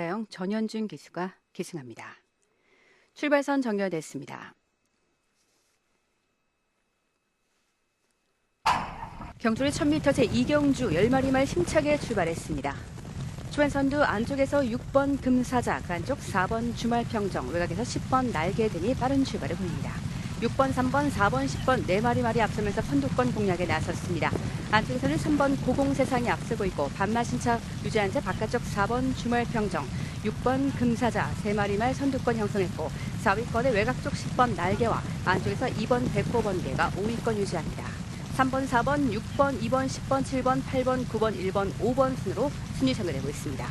영 전현준 기수가 기승합니다. 출발선 정렬됐습니다. 경주의 1000m 제2경주 10마리 말 힘차게 출발했습니다. 초반선두 안쪽에서 6번 금사자, 그 안쪽 4번 주말평정, 외곽에서 10번 날개 등이 빠른 출발을 보입니다. 6번, 3번, 4번, 10번 네 마리 말이 앞서면서 선두권 공략에 나섰습니다. 안쪽에서는 3번 고공세상이 앞서고 있고 반마신차 유지한 채 바깥쪽 4번 주말평정, 6번 금사자 세 마리 말 선두권 형성했고 4위권의 외곽 쪽 10번 날개와 안쪽에서 2번 백호 번개가 5위권 유지합니다. 3번, 4번, 6번, 2번, 10번, 7번, 8번, 9번, 1번, 5번 순으로 순위 정렬되고 있습니다.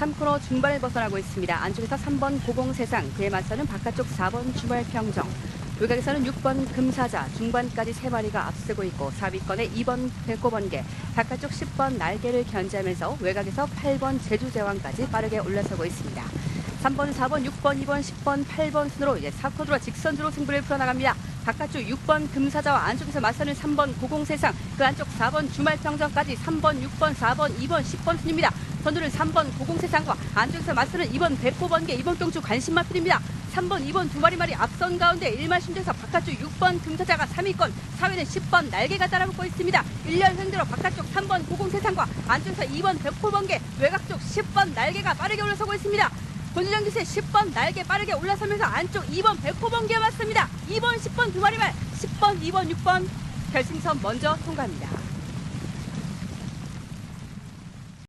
3코너 중반을 벗어나고 있습니다. 안쪽에서 3번 고공세상, 그에 맞서는 바깥쪽 4번 주말평정, 외곽에서는 6번 금사자, 중반까지 3마리가 앞서고 있고 4위권에 2번 백호번개, 바깥쪽 10번 날개를 견제하면서 외곽에서 8번 제주제왕까지 빠르게 올라서고 있습니다. 3번, 4번, 6번, 2번, 10번, 8번 순으로 이제 4코드로 직선주로 승부를 풀어나갑니다. 바깥쪽 6번 금사자와 안쪽에서 맞서는 3번 고공세상, 그 안쪽 4번 주말평정까지 3번, 6번, 4번, 2번, 10번 순입니다. 선두는 3번 고공세상과 안쪽에서 맞서는 2번 백호번개, 2번 경주 관심마필입니다. 3번, 2번 두 마리 말이 앞선 가운데 1마 심대에서 바깥쪽 6번 금사자가 3위권, 4위는 10번 날개가 따라붙고 있습니다. 1년 횡대로 바깥쪽 3번 고공세상과 안쪽에서 2번 백호번개, 외곽 쪽 10번 날개가 빠르게 올라서고 있습니다. 권주장 기세 10번 날개 빠르게 올라서면서 안쪽 2번 백호번개에 맞습니다. 2번, 10번 두 마리 말, 10번, 2번, 6번 결승선 먼저 통과합니다.